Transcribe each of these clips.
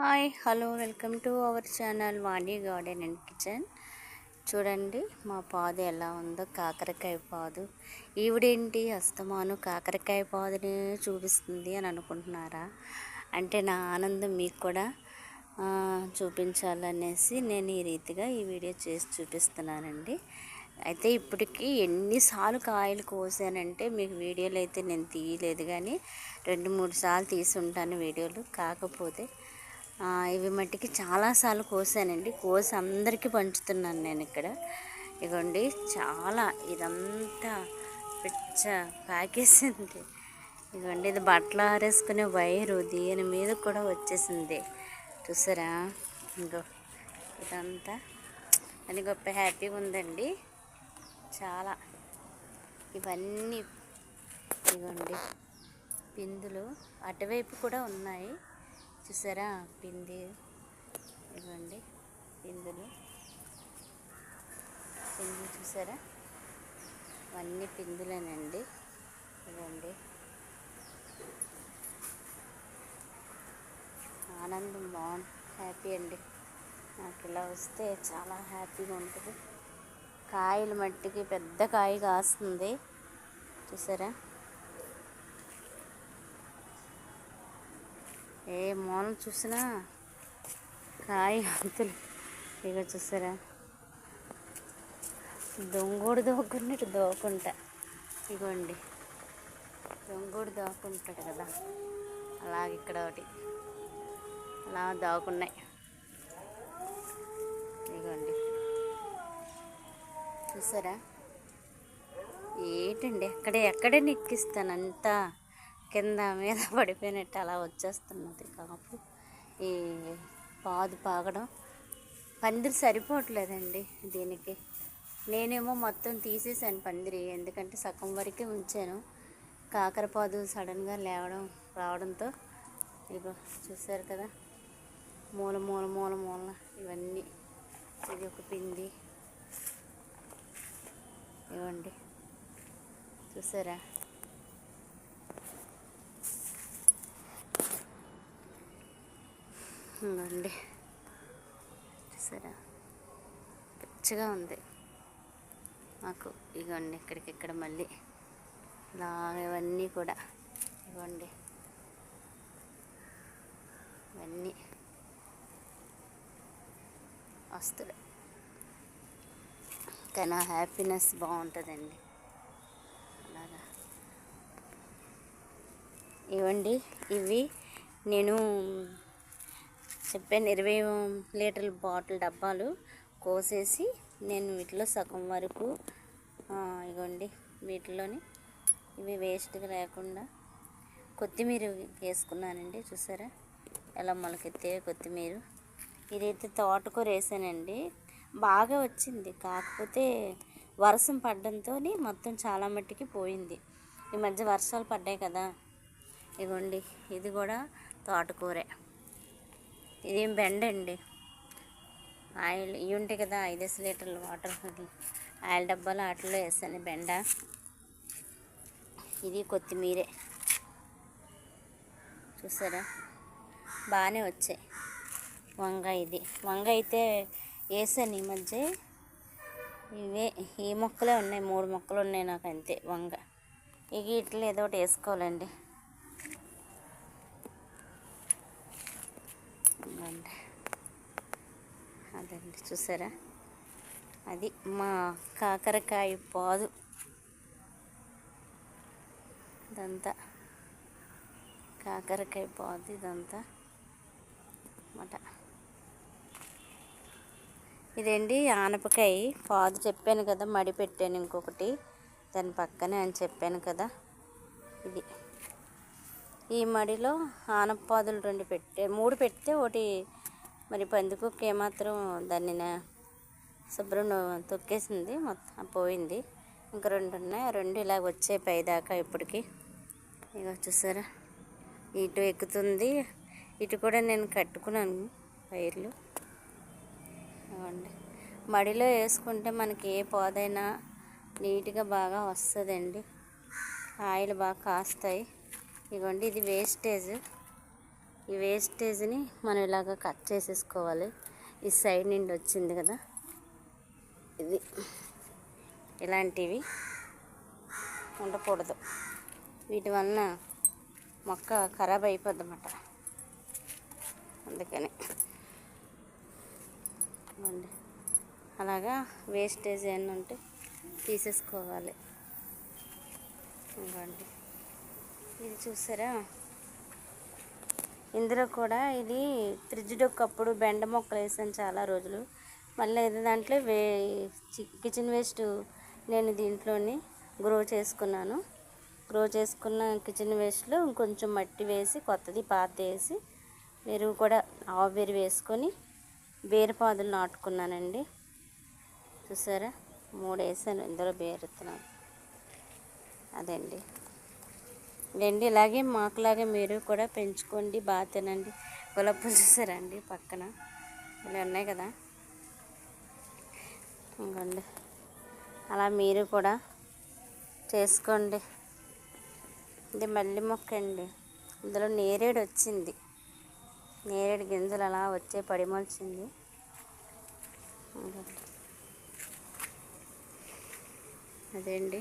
Hi hello welcome to our channel Vani garden and kitchen. చూడండి మా పాదు ఎలా ఉందో కాకరకాయ పాదు. ఈవిడేంటి అస్తమాను కాకరకాయ పాదుని చూపిస్తుంది అని అనుకుంటున్నారా? అంటే నా ఆనందం మీకు కూడా చూపించాలనేసి నేను ఈ రీతిగా ఈ వీడియో చేసి చూపిస్తున్నానండి. అయితే ఇప్పటికీ ఎన్నిసార్లు కాయలు కోసానంటే మీకు వీడియోలు అయితే నేను తీయలేదు కానీ రెండు మూడు సార్లు తీసి ఉంటాను వీడియోలు. కాకపోతే ఇవి మట్టికి చాలాసార్లు కోసానండి. కోసి అందరికీ పంచుతున్నాను నేను ఇక్కడ. ఇగోండి చాలా ఇదంతా పిచ్చ ప్యాకేసింది. ఇదిగోండి ఇది బట్టలు ఆరేసుకునే వైరు దీని మీద కూడా వచ్చేసింది. చూసారా? ఇంకో ఇదంతా. అని గొప్ప హ్యాపీగా ఉందండి. చాలా. ఇవన్నీ ఇదిగోండి పిందులు అటువైపు కూడా ఉన్నాయి. చూసారా? పిండి. ఇవ్వండి. పిందులు పిందులు చూసారా? అవన్నీ పిందులేనండి ఇవ్వండి. ఆనందం బాగుంది హ్యాపీ అండి. నాకు ఇలా వస్తే చాలా హ్యాపీగా ఉంటుంది. కాయలు మట్టికి పెద్ద కాయ కాస్తుంది. చూసారా? ఏ మూలం చూసినా కాయ అంతులు ఇక చూసారా? దొంగోడు దోకున్నట్టు దోకుంటా. ఇగోండి. దొంగోడు దోకుంటాడు కదా. అలాగే ఇక్కడ ఒకటి. అలా దాకున్నాయి. ఇగోండి. చూసారా? ఏంటండి? ఎక్కడే ఎక్కడే నెక్కిస్తాను అంతా కింద మీద పడిపోయినట్టు అలా వచ్చేస్తున్నది కాపు. ఈ పాదు పాగడం. పందిరి సరిపోవట్లేదండి దీనికి. నేనేమో మొత్తం తీసేసాను పందిరి ఎందుకంటే సగం వరకే ఉంచాను. కాకరపాదు సడన్గా లేవడం రావడంతో ఇగో చూసారు కదా మూల మూల మూల మూల ఇవన్నీ. ఇది ఒక పిండి. ఇవ్వండి. చూసారా? ఉందండి చూసారా? పిచ్చగా ఉంది. మాకు ఇగోండి ఇక్కడికిక్కడ మళ్ళీ ఇలా ఇవన్నీ కూడా. ఇవ్వండి ఇవన్నీ వస్తుంది కానీ ఆ హ్యాపీనెస్ బాగుంటుందండి. అలాగా. ఇవ్వండి ఇవి నేను చెప్పాను ఇరవై లీటర్ల బాటిల్ డబ్బాలు కోసేసి నేను వీటిలో సగం వరకు ఇగోండి వీటిలోని ఇవి వేస్ట్గా లేకుండా కొత్తిమీర వేసుకున్నానండి చూసారా? ఎలా మొలకెత్తే కొత్తిమీర. ఇదైతే తోటకూర వేసానండి. బాగా వచ్చింది కాకపోతే వర్షం పడడంతో మొత్తం చాలా మట్టికి పోయింది. ఈ మధ్య వర్షాలు పడ్డాయి కదా. ఇగోండి ఇది కూడా తోటకూరే. ఇదేం బెండ అండి? ఆయిల్ ఇవి ఉంటాయి కదా ఐదేసి లీటర్లు వాటర్ ఆయిల్ డబ్బాలు వాటిలో వేసాను బెండ. ఇది కొత్తిమీరే. చూసారా? బాగానే వచ్చాయి. వంగ ఇది. వంగ అయితే వేసాను ఈ మధ్య. ఇవే ఈ మొక్కలే ఉన్నాయి. మూడు మొక్కలు ఉన్నాయి నాకు అంతే వంగ. ఇక ఇట్లా ఏదో ఒకటి వేసుకోవాలండి. ఇదిగోండి. అదండి చూసారా? అది మా కాకరకాయ పాదు. ఇదంతా కాకరకాయ పాదు ఇదంతా అన్నమాట. ఇదండి ఆనపకాయ పాదు చెప్పాను కదా మడి పెట్టాను ఇంకొకటి. దాని పక్కనే అని చెప్పాను కదా ఇది. ఈ మడిలో ఆనపాదులు రెండు పెట్టే మూడు పెడితే ఒకటి మరి పందికొక్క ఏమాత్రం దాన్ని శుభ్రం తొక్కేసింది మొత్తం పోయింది. ఇంకా రెండు ఉన్నాయి రెండు ఇలాగ వచ్చే పైదాకా ఇప్పటికి. ఇక చూసారా? ఇటు ఎక్కుతుంది ఇటు కూడా నేను కట్టుకున్నాను వైర్లు. ఇవ్వండి. మడిలో వేసుకుంటే మనకి ఏ పోదైనా నీట్గా బాగా వస్తుందండి. ఆయిల్ బాగా కాస్తాయి. ఇదిగోండి ఇది వేస్టేజ్ ఈ వేస్టేజ్ని మనం ఇలాగ కట్ చేసేసుకోవాలి. ఈ సైడ్ నుండి వచ్చింది కదా. ఇది ఇలాంటివి. ఉండకూడదు. వీటి వలన మొక్క ఖరాబ్ అయిపోద్ది అన్నమాట అందుకని అలాగా వేస్టేజ్ ఏమన్నా ఉంటే తీసేసుకోవాలి. ఇవ్వండి ఇది చూసారా? ఇందులో కూడా ఇది ఫ్రిడ్జ్ ఒకప్పుడు బెండ మొక్కలు వేసాను చాలా రోజులు. మళ్ళీ ఇది దాంట్లో వే చి- కిచెన్ వేస్ట్ నేను దీంట్లోని గ్రో చేసుకున్నాను. గ్రో చేసుకున్న కిచెన్ వేస్ట్లో ఇంకొంచెం మట్టి వేసి కొత్తది పాత వేసి వెరువు కూడా ఆవు వేసుకొని బీరపాదులు నాటుకున్నానండి. చూసారా? మూడు వేసాను ఇందులో బీరెత్తున్నాను అదండి. రండి. ఇలాగే మాకులాగే మీరు కూడా పెంచుకోండి. బాగా తినండి గులాబ్ పూలు చూసారండి పక్కన? ఇలా ఉన్నాయి కదా? ఇంకోండి అలా మీరు కూడా చేసుకోండి. ఇది మల్లి మొక్క అండి. ఇందులో నేరేడు వచ్చింది. నేరేడు గింజలు అలా వచ్చే పడిమొలిచింది. అదే అండి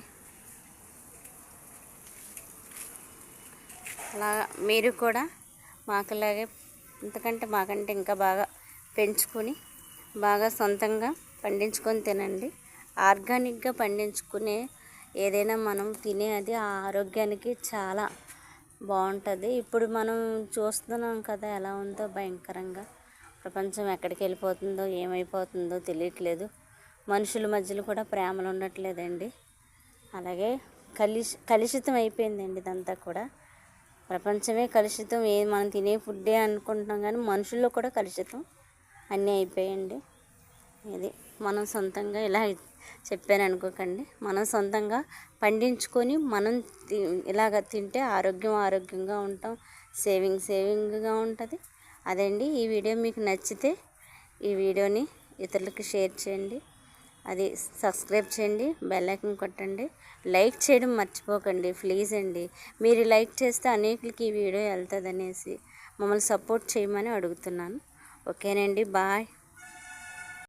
అలా మీరు కూడా మాకులాగే ఇంతకంటే మాకంటే ఇంకా బాగా పెంచుకొని బాగా సొంతంగా పండించుకొని తినండి. ఆర్గానిక్గా పండించుకునే ఏదైనా మనం తినే అది ఆ ఆరోగ్యానికి చాలా బాగుంటుంది. ఇప్పుడు మనం చూస్తున్నాం కదా ఎలా ఉందో భయంకరంగా. ప్రపంచం ఎక్కడికి వెళ్ళిపోతుందో ఏమైపోతుందో తెలియట్లేదు. మనుషుల మధ్యలో కూడా ప్రేమలు ఉండట్లేదండి అలాగే కలుషి కలుషితం అయిపోయిందండి ఇదంతా కూడా. ప్రపంచమే కలుషితం. ఏ మనం తినే ఫుడ్డే అనుకుంటున్నాం కానీ మనుషుల్లో కూడా కలుషితం. అన్నీ అయిపోయండి ఇది మనం సొంతంగా ఇలా చెప్పాను అనుకోకండి. మనం సొంతంగా పండించుకొని మనం ఇలాగ తింటే ఆరోగ్యం ఆరోగ్యంగా ఉంటాం. సేవింగ్ సేవింగ్గా ఉంటుంది. అదండి ఈ వీడియో. మీకు నచ్చితే ఈ వీడియోని ఇతరులకు షేర్ చేయండి. అది సబ్స్క్రైబ్ చేయండి బెల్ ఐకన్ కొట్టండి. లైక్ చేయడం మర్చిపోకండి ప్లీజ్ అండి. మీరు లైక్ చేస్తే అనేకులకి ఈ వీడియో వెళ్తుంది అనేసి మమ్మల్ని సపోర్ట్ చేయమని అడుగుతున్నాను. ఓకేనండి బాయ్